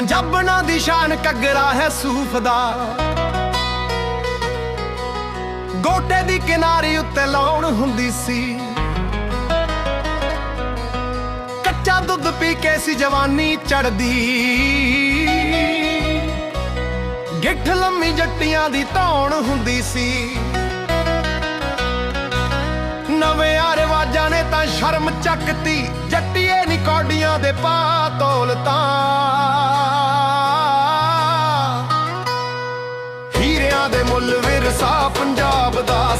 ਪੰਜਾਬਣਾ ਦੀ ਸ਼ਾਨ ਕੱਗਰਾ ਹੈ ਸੂਫ ਦਾ। ਗੋਟੇ ਦੀ ਕਿਨਾਰੀ ਉੱਤੇ ਲਾਉਣ ਹੁੰਦੀ ਸੀ। ਕੱਚਾ ਦੁੱਧ ਪੀ ਕੇ ਸੀ ਜਵਾਨੀ ਚੜਦੀ ਗਿੱਠ ਲੰਮੀ ਜੱਟੀਆਂ ਦੀ ਧੌਣ ਹੁੰਦੀ ਸੀ। ਨਵੇਂ ਰਿਵਾਜ਼ਾਂ ਨੇ ਤਾਂ ਸ਼ਰਮ ਚੱਕਤੀ, ਜੱਟੀਏ ਨਿਕੋਡੀਆਂ ਦੇ ਪਾ ਤੋਲਤਾ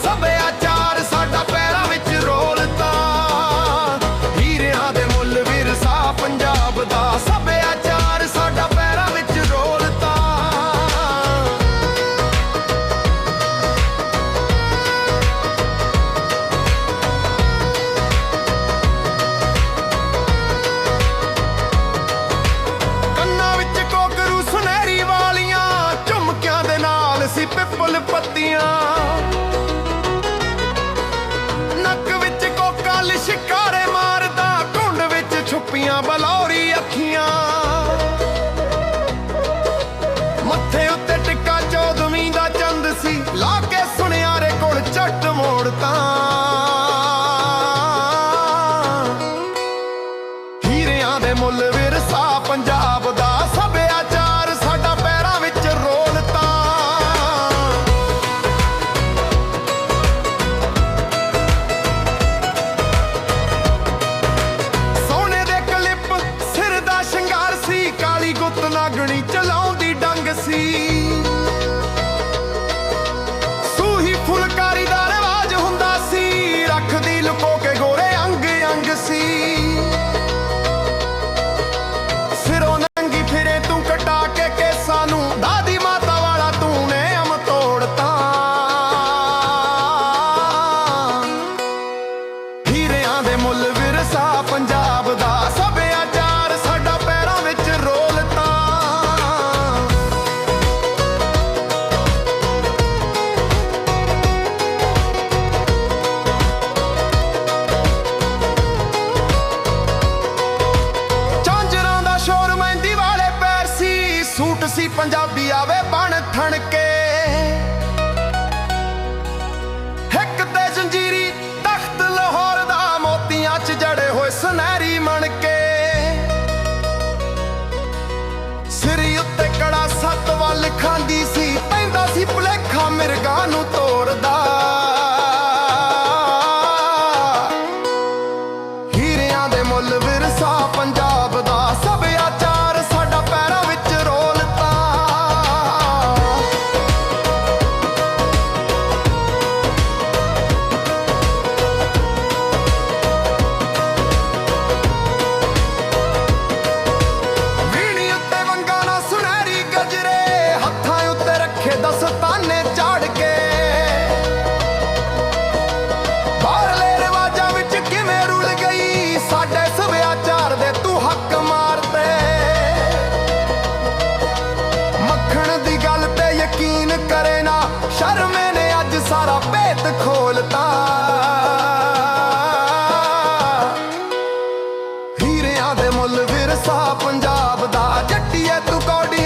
ਸਭਿਆਚਾਰ ਸਾਡਾ ਪੈਰਾਂ ਵਿੱਚ ਰੋਲਤਾ। ਹੀਰਿਆਂ ਦੇ ਮੁੱਲ ਵਿਰਸਾ ਪੰਜਾਬ ਦਾ। ਕੁੜੀ ਆਵੇ ਬਣ ਥਣ ਕੇ ਹੱਕ ਤੇ ਜੰਜੀਰੀ ਤਖਤ ਲਾਹੌਰ ਦਾ ਮੋਤੀਆਂ 'ਚ ਜੜੇ ਹੋਏ ਸੁਨਹਿਰੀ ਮਣ ਕੇ ਸਿਰ ਉੱਤੇ ਕੜਾ ਸੱਤ ਵੱਲ ਖਾਂਦੀ ਸ਼ਰਮੇ ਨੇ ਅੱਜ ਸਾਰਾ ਭੇਤ ਖੋਲਤਾ। ਹੀਰਿਆਂ ਦੇ ਮੁੱਲ ਵਿਰਸਾ ਪੰਜਾਬ ਦਾ। ਜੱਟੀ ਜੱਟੀਏ ਤੂੰ ਕੌੜੀ